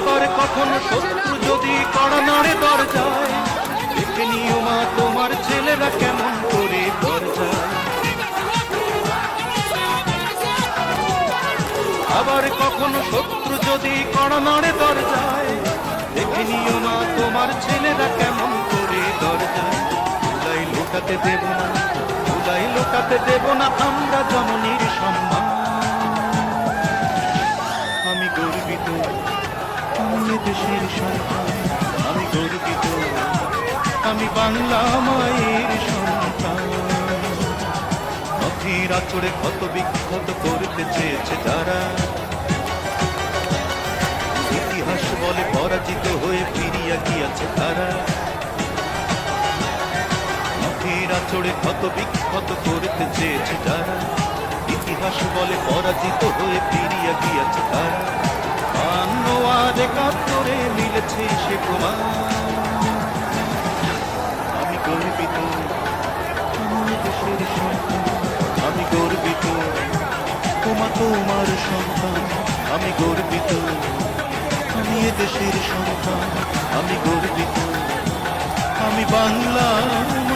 আবার কখনো শত্রু যদি কড়া নাড়ে দরজায় মা, তোমার ছেলেরা কেমন করে দরজায় আবার কখনো শত্রু যদি কড়া নাড়ে দরজায়? দেখে মা, তোমার ছেলেরা কেমন করে দরজায় উলাই লোটাতে দেব না উলাই লোটাতে দেব না, আমরা জননীর সম্মান। আমি দেশের সন্তান। আমি গর্বিত। আমি বাংলা মায়ের সন্তান। নথির আচরে ক্ষত বিক্ষত করতে চেয়েছে তারা। ইতিহাস বলে পরাজিত হয়ে ফিরিয়া গিয়াছে তারা। নথির আচরে ক্ষত বিক্ষত করতে চেয়েছে তারা। ইতিহাস বলে পরাজিত হয়ে ফিরিয়া গিয়াছে তারা। একাত্তরে মিলেছে সে প্রমাণ। আমি গর্বিত। আমি দেশের সন্তান। আমি গর্বিত। তোমা তোমার সন্তান। আমি গর্বিত। আমি এ দেশের সন্তান। আমি গর্বিত। আমি বাংলা